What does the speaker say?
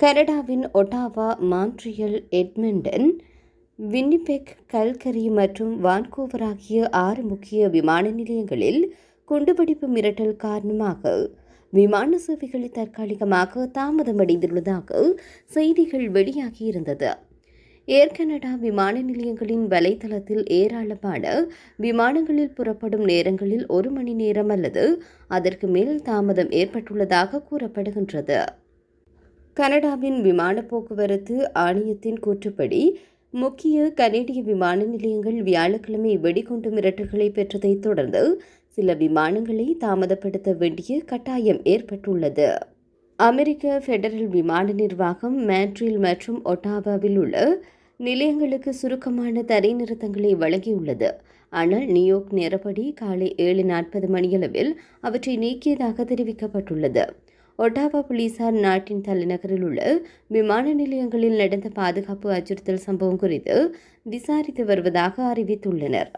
கனடாவின் Ottawa Montreal Edmonton Winnipeg Calgary மற்றும் Vancouver ஆகிய ஆறு முக்கிய விமான நிலையங்களில் குண்டுவெடிப்பு மிரட்டல் காரணமாக விமான சேவைகளை தற்காலிகமாக தாமதமடைந்துள்ளதாக செய்திகள் வெளியாகியிருந்தது. ஏர் கனடா விமான நிலையங்களின் வலைத்தளத்தில் ஏராளமான விமானங்களில் புறப்படும் நேரங்களில் ஒரு மணி நேரம் அல்லது அதற்கு மேல் தாமதம் ஏற்பட்டுள்ளதாக கூறப்படுகின்றது. கனடாவின் விமான போக்குவரத்து ஆணையத்தின் கூற்றுப்படி முக்கிய கனேடிய விமான நிலையங்கள் வியாழக்கிழமை வெடிகுண்டு மிரட்டுகளை பெற்றதைத் தொடர்ந்து சில விமானங்களை தாமதப்படுத்த வேண்டிய கட்டாயம் ஏற்பட்டுள்ளது. அமெரிக்க ஃபெடரல் விமான நிர்வாகம் மேட்ரில் மற்றும் ஒட்டாவாவில் உள்ள நிலையங்களுக்கு சுருக்கமான தரை நிறுத்தங்களை வழங்கியுள்ளது. ஆனால் நியூயார்க் நேரப்படி காலை ஏழு நாற்பது மணியளவில் அவற்றை நீக்கியதாக தெரிவிக்கப்பட்டுள்ளது. ஒட்டாவா போலீசார் நாட்டின் தலைநகரில் உள்ள விமான நிலையங்களில் நடந்த பாதுகாப்பு அச்சுறுத்தல் சம்பவம் குறித்து விசாரித்து வருவதாக அறிவித்துள்ளனர்.